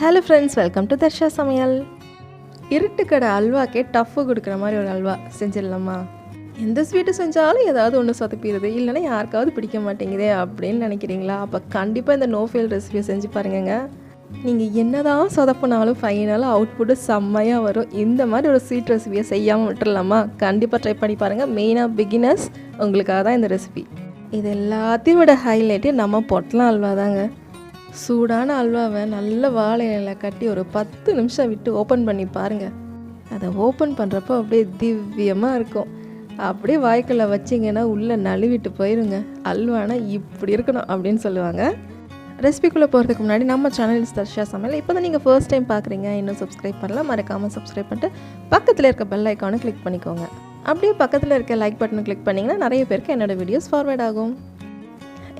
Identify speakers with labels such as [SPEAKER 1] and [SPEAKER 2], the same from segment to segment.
[SPEAKER 1] Hello friends welcome to Darsha சமையல் இருட்டுக்கடை அல்வாக்கே tough கொடுக்குற மாதிரி ஒரு அல்வா செஞ்சிடலாமா? எந்த ஸ்வீட்டு செஞ்சாலும் ஏதாவது ஒன்று சொதப்பிடுது. இல்லைன்னா யாருக்காவது பிடிக்க மாட்டேங்குதே அப்படின்னு நினைக்கிறீங்களா? அப்போ கண்டிப்பாக இந்த நோ ஃபெயில் ரெசிபியை செஞ்சு பாருங்கங்க. நீங்கள் என்னதான் சொதப்புனாலும் ஃபைனலாக அவுட்புட்டு செம்மையாக வரும். இந்த மாதிரி ஒரு ஸ்வீட் ரெசிபியை செய்யாமல் விட்டுடலாமா கண்டிப்பாக ட்ரை பண்ணி பாருங்கள் மெயினாக பிகினர்ஸ் உங்களுக்காக தான் இந்த ரெசிபி இது எல்லாத்தையும் விட ஹைலைட்டு நம்ம பொட்டலாம் அல்வா தாங்க சூடான அல்வாவை நல்ல வாழை இலையில கட்டி ஒரு பத்து நிமிஷம் விட்டு ஓப்பன் பண்ணி பாருங்கள் அதை ஓப்பன் பண்ணுறப்போ அப்படியே திவ்யமாக இருக்கும். அப்படியே வாய்க்குள்ளே வச்சிங்கன்னா உள்ளே நழுவிட்டு போயிருங்க. அல்வானா இப்படி இருக்கணும் அப்படின்னு சொல்லுவாங்க. ரெசிபிக்குள்ளே போகிறதுக்கு முன்னாடி நம்ம சேனல் தர்ஷா சமையல். இப்போ தான் நீங்கள் ஃபர்ஸ்ட் டைம் பார்க்குறீங்க இன்னும் சப்ஸ்கிரைப் பண்ணலாம் மறக்காமல் சப்ஸ்கிரைப் பண்ணிட்டு பக்கத்தில் இருக்க பெல் ஐக்கானை கிளிக் பண்ணிக்கோங்க. அப்படியே பக்கத்தில் இருக்க லைக் பட்டனை கிளிக் பண்ணிங்கன்னா நிறைய பேருக்கு என்னோடய வீடியோஸ் ஃபார்வேர்ட் ஆகும்.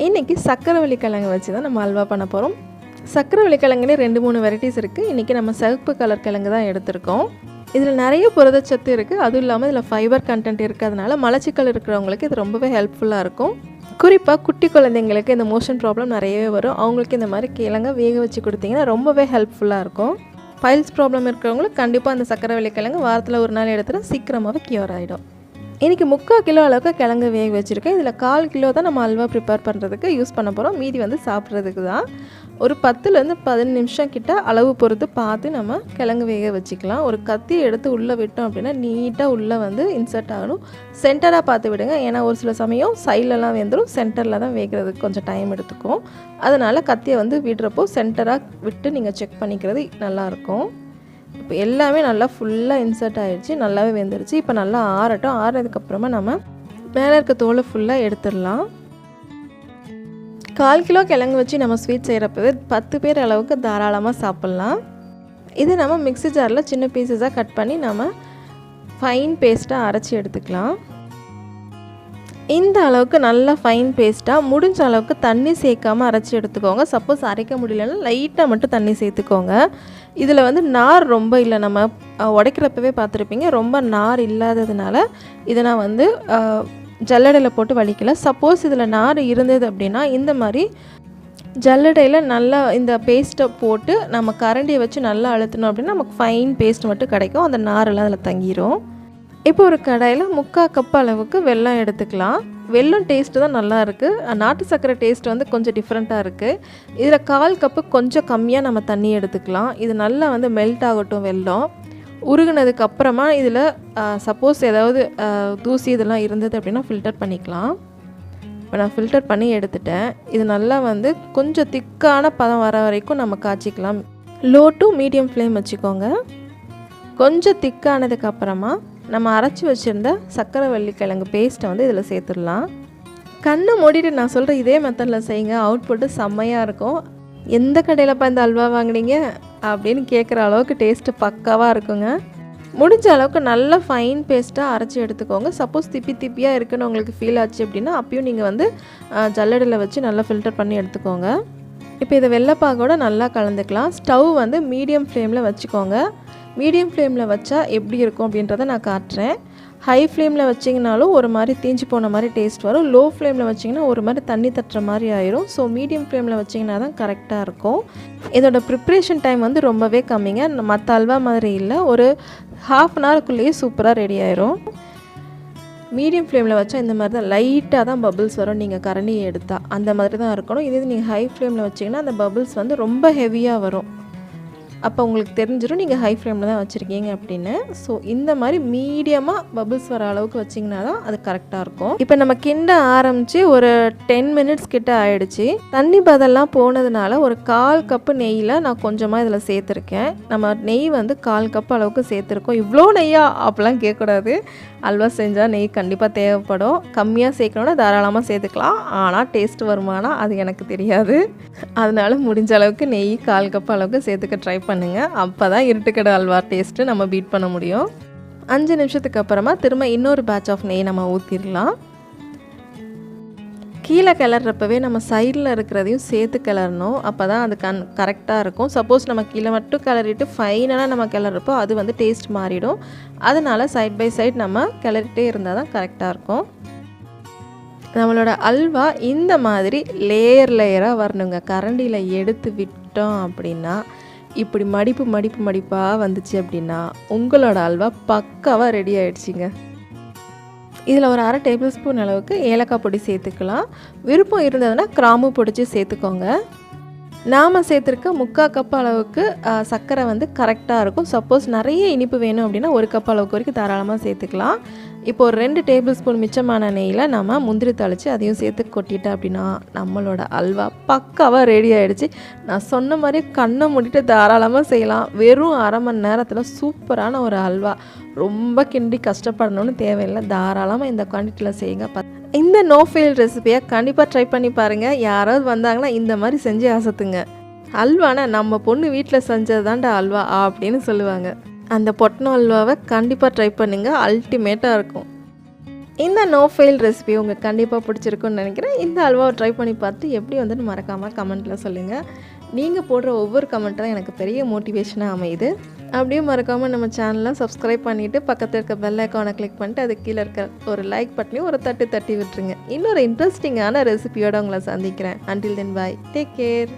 [SPEAKER 1] இன்றைக்கி சக்கரவள்ளி கிழங்கு வச்சு தான் நம்ம அல்வா பண்ண போகிறோம் சக்கரவள்ளி கிழங்குலேயே ரெண்டு மூணு வெரைட்டிஸ் இருக்குது இன்றைக்கி நம்ம சிவப்பு கலர் கிழங்கு தான் எடுத்திருக்கோம். இதில் நிறைய புரதச்சத்து இருக்குது அதுவும் இல்லாமல் இதில் ஃபைபர் கண்டென்ட் இருக்கிறதுனால மலச்சிக்கல் இருக்கிறவங்களுக்கு இது ரொம்பவே ஹெல்ப்ஃபுல்லாக இருக்கும். குறிப்பாக குட்டி குழந்தைங்களுக்கு இந்த மோஷன் ப்ராப்ளம் நிறையவே வரும். அவங்களுக்கு இந்த மாதிரி கிழங்கை வேக வச்சு கொடுத்தீங்கன்னா ரொம்பவே ஹெல்ப்ஃபுல்லாக இருக்கும். பைல்ஸ் ப்ராப்ளம் இருக்கிறவங்களுக்கு கண்டிப்பாக அந்த சக்கரவள்ளி கிழங்கு வாரத்தில் ஒரு நாள் எடுத்துகிட்டு சீக்கிரமாகவே க்யூர் ஆகிடும் இன்றைக்கி முக்கால் கிலோ அளவுக்கு கிழங்கு வேக வச்சுருக்கேன். இதில் கால் கிலோ தான் நம்ம அல்வா ப்ரிப்பேர் பண்ணுறதுக்கு யூஸ் பண்ண போகிறோம் மீதி வந்து சாப்பிட்றதுக்கு தான். ஒரு பத்துலேருந்து பதினஞ்சு நிமிஷம் கிட்ட அளவு பொறுத்து பார்த்து நம்ம கிழங்கு வேக வச்சுக்கலாம். ஒரு கத்தி எடுத்து உள்ளே விட்டோம் அப்படின்னா நீட்டாக உள்ளே வந்து இன்சர்ட் ஆகணும். சென்டராக பார்த்து விடுங்க. ஏன்னா ஒரு சில சமயம் சைட்லலாம் வெந்துடும் சென்டரில் தான் வேகிறதுக்கு கொஞ்சம் டைம் எடுத்துக்கும். அதனால் கத்தியை வந்து விடுறப்போ சென்டராக விட்டு நீங்கள் செக் பண்ணிக்கிறது நல்லாயிருக்கும் இப்போ எல்லாமே நல்லா ஃபுல்லாக இன்சர்ட் ஆகிடுச்சு நல்லாவே வெந்துருச்சு. இப்போ நல்லா ஆறட்டும். ஆறுனதுக்கப்புறமா நம்ம மேலே இருக்க தோலை ஃபுல்லாக எடுத்துடலாம். கால் கிலோ கிழங்கு வச்சு நம்ம ஸ்வீட் செய்கிறப்பவே பத்து பேர் அளவுக்கு தாராளமாக சாப்பிட்லாம். இது நம்ம மிக்ஸி ஜாரில் சின்ன பீசஸாக கட் பண்ணி நம்ம ஃபைன் பேஸ்ட்டாக அரைச்சி எடுத்துக்கலாம். இந்த அளவுக்கு நல்லா ஃபைன் பேஸ்ட்டாக முடிஞ்ச அளவுக்கு தண்ணி சேர்க்காமல் அரைச்சி எடுத்துக்கோங்க. சப்போஸ் அரைக்க முடியலன்னா லைட்டாக மட்டும் தண்ணி சேர்த்துக்கோங்க. இதில் வந்து நார் ரொம்ப இல்லை. நம்ம உடைக்கிறப்பவே பார்த்துருப்பீங்க. ரொம்ப நார் இல்லாததுனால இதை நான் வந்து ஜல்லடையில் போட்டு வலிக்கல. சப்போஸ் இதில் நார் இருந்தது அப்படின்னா இந்த மாதிரி ஜல்லடையில் நல்லா இந்த பேஸ்ட்டை போட்டு நம்ம கரண்டியை வச்சு நல்லா அழுத்தணும் அப்படின்னா நமக்கு ஃபைன் பேஸ்ட் மட்டும் கிடைக்கும். அந்த நாரெல்லாம் அதில் தங்கிரும். இப்போ ஒரு கடாயில் முக்கால் கப் அளவுக்கு வெல்லம் எடுத்துக்கலாம். வெல்லம் டேஸ்ட்டு தான் நல்லா இருக்குது நாட்டு சர்க்கரை டேஸ்ட் வந்து கொஞ்சம் டிஃப்ரெண்ட்டாக இருக்குது இதில் கால் கப்பு கொஞ்சம் கம்மியாக நம்ம தண்ணி எடுத்துக்கலாம். இது நல்லா வந்து மெல்ட் ஆகட்டும் வெல்லம். உருகுனதுக்கு அப்புறமா இதில் சப்போஸ் ஏதாவது தூசி இதெல்லாம் இருந்தது அப்படின்னா ஃபில்டர் பண்ணிக்கலாம். இப்போ நான் ஃபில்டர் பண்ணி எடுத்துட்டேன். இது நல்லா வந்து கொஞ்சம் திக்கான பதம் வர வரைக்கும் நம்ம காய்ச்சிக்கலாம். லோ டு மீடியம் ஃப்ளேம் வச்சுக்கோங்க. கொஞ்சம் திக்கானதுக்கப்புறமா நம்ம அரைச்சி வச்சுருந்த வள்ளி வள்ளிக்கிழங்கு பேஸ்ட்டை வந்து இதில் சேர்த்துடலாம். கண்ணை மூடிட்டு நான் சொல்கிற இதே மெத்தடில் செய்யுங்க. அவுட்புட்டு செம்மையாக இருக்கும். எந்த கடையிலப்பா இந்த அல்வா வாங்கினீங்க? அப்படின்னு கேட்குற அளவுக்கு டேஸ்ட்டு பக்காவாக இருக்குங்க. முடிஞ்ச அளவுக்கு நல்ல ஃபைன் பேஸ்ட்டாக அரைச்சி எடுத்துக்கோங்க. சப்போஸ் திப்பி திப்பியாக இருக்குன்னு உங்களுக்கு ஃபீல் ஆச்சு அப்படின்னா அப்பயும் நீங்கள் வந்து ஜல்லடையில் வச்சு நல்லா ஃபில்டர் பண்ணி எடுத்துக்கோங்க. இப்போ இதை வெள்ளைப்பாகோட நல்லா கலந்துக்கலாம். ஸ்டவ் வந்து மீடியம் ஃப்ளேமில் வச்சுக்கோங்க. மீடியம் ஃப்ளேமில் வச்சா எப்படி இருக்கும் அப்படின்றத நான் காட்டுறேன். ஹை ஃப்ளேமில் வச்சிங்கனாலும் ஒரு மாதிரி தீஞ்சு போன மாதிரி டேஸ்ட் வரும். லோ ஃப்ளேமில் வச்சிங்கன்னா ஒரு மாதிரி தண்ணி தட்டுற மாதிரி ஆயிரும். ஸோ மீடியம் ஃப்ளேமில் வச்சிங்கன்னா தான் கரெக்டாக இருக்கும். இதோட ப்ரிப்ரேஷன் டைம் வந்து ரொம்பவே கம்மிங்க. மற்ற அல்வா மாதிரி இல்லை. ஒரு ஹாஃப் அன் ஹவருக்குள்ளேயே சூப்பராக ரெடி ஆயிரும். மீடியம் ஃப்ளேமில் வச்சா இந்த மாதிரி தான் லைட்டாக தான் பபுள்ஸ் வரும். நீங்கள் கரண்டியை எடுத்தால் அந்த மாதிரி தான் இருக்கணும். இதே நீங்கள் ஹை ஃப்ளேமில் வச்சிங்கன்னா அந்த பபுள்ஸ் வந்து ரொம்ப ஹெவியாக வரும். அப்போ உங்களுக்கு தெரிஞ்சிடும் நீங்கள் ஹை ஃப்ளேமில் தான் வச்சுருக்கீங்க அப்படின்னு. ஸோ இந்த மாதிரி மீடியமாக பபிள்ஸ் வர அளவுக்கு வச்சிங்கன்னா தான் அது கரெக்டாக இருக்கும். இப்போ நம்ம கிண்ட ஆரம்பித்து ஒரு டென் மினிட்ஸ் கிட்ட ஆயிடுச்சு. தண்ணி பதெல்லாம் போனதுனால ஒரு கால் கப்பு நெய்யில் நான் கொஞ்சமாக இதில் சேர்த்துருக்கேன். நம்ம நெய் வந்து கால் கப் அளவுக்கு சேர்த்துருக்கோம். இவ்வளோ நெய்யா? அப்படிலாம் கேட்கக்கூடாது. அல்வா செஞ்சால் நெய் கண்டிப்பாக தேவைப்படும். கம்மியாக சேர்க்கணுன்னா தாராளமாக சேர்த்துக்கலாம். ஆனால் டேஸ்ட் வருமானா? அது எனக்கு தெரியாது. அதனால முடிஞ்ச அளவுக்கு நெய் கால் கப் அளவுக்கு சேர்த்துக்க ட்ரை பண்ணுங்கள் அப்போ தான் இருட்டுக்கடை அல்வா டேஸ்ட்டு நம்ம பீட் பண்ண முடியும். அஞ்சு நிமிஷத்துக்கு அப்புறமா திரும்ப இன்னொரு பேட்ச் ஆஃப் நெய் நம்ம ஊற்றிடலாம் கீழே கிளறப்பவே நம்ம சைடில் இருக்கிறதையும் சேர்த்து கிளறணும். அப்போ தான் அது கன் கரெக்டாக இருக்கும். சப்போஸ் நம்ம கீழே மட்டும் கிளறிட்டு ஃபைனலாக நம்ம கிளறப்போ அது வந்து டேஸ்ட் மாறிடும். அதனால் சைட் பை சைட் நம்ம கிளறிட்டே இருந்தால் தான் கரெக்டாக இருக்கும். நம்மளோட அல்வா இந்த மாதிரி லேயர் லேயராக வரணுங்க. கரண்டியில் எடுத்து விட்டோம் அப்படின்னா இப்படி மடிப்பு மடிப்பு மடிப்பாக வந்துச்சு அப்படின்னா உங்களோட அல்வா பக்காவாக ரெடி ஆயிடுச்சுங்க. இதில் ஒரு அரை டேபிள் ஸ்பூன் அளவுக்கு ஏலக்காய் பொடி சேர்த்துக்கலாம். விருப்பம் இருந்ததுன்னா கிராம்பு பொடிச்சு சேர்த்துக்கோங்க. நாம் சேர்த்துருக்க முக்கால் கப் அளவுக்கு சர்க்கரை வந்து கரெக்டாக இருக்கும். சப்போஸ் நிறைய இனிப்பு வேணும் அப்படின்னா ஒரு கப் அளவுக்கு வரைக்கும் தாராளமாக சேர்த்துக்கலாம். இப்போ ஒரு ரெண்டு டேபிள் ஸ்பூன் மிச்சமான நெய்யில் நம்ம முந்திரி தாளித்து அதையும் சேர்த்து கொட்டிட்டோம் அப்படின்னா நம்மளோட அல்வா பக்காவாக ரெடி ஆகிடுச்சு நான் சொன்ன மாதிரி கண்ணை மூடிட்டு தாராளமாக செய்யலாம். வெறும் அரை மணி நேரத்தில் சூப்பரான ஒரு அல்வா. ரொம்ப கிண்டி கஷ்டப்படணும்னு தேவையில்லை. தாராளமாக இந்த குவான்டிட்டியில் செய்யுங்க. பத் இந்த நோ ஃபெயில் ரெசிபியை கண்டிப்பாக ட்ரை பண்ணி பாருங்கள் யாராவது வந்தாங்கன்னா இந்த மாதிரி செஞ்சு அசத்துங்க. அல்வானா நம்ம பொண்ணு வீட்டில் செஞ்சது தான்டா அல்வா அப்படின்னு சொல்லுவாங்க. அந்த பொட்டணம் அல்வாவை கண்டிப்பாக ட்ரை பண்ணுங்கள் அல்டிமேட்டாக இருக்கும். இந்த நோ ஃபெயில் ரெசிபி உங்களுக்கு கண்டிப்பாக பிடிச்சிருக்குன்னு நினைக்கிறேன். இந்த அல்வாவை ட்ரை பண்ணி பார்த்து எப்படி வந்துட்டு மறக்காமல் கமெண்ட்டில் சொல்லுங்கள் நீங்கள் போடுற ஒவ்வொரு கமெண்ட்டும் எனக்கு பெரிய மோட்டிவேஷனாக அமையுது. அப்படியே மறக்காமல் நம்ம சேனலை சப்ஸ்கிரைப் பண்ணிவிட்டு பக்கத்தில் இருக்க பெல் ஐக்கானை கிளிக் பண்ணிட்டு அது கீழே இருக்க ஒரு லைக் பட்டனையும் ஒரு தட்டு தட்டி விட்டுருங்க. இன்னொரு இன்ட்ரெஸ்டிங்கான ரெசிபியோட உங்களை சந்திக்கிறேன். Until then bye take care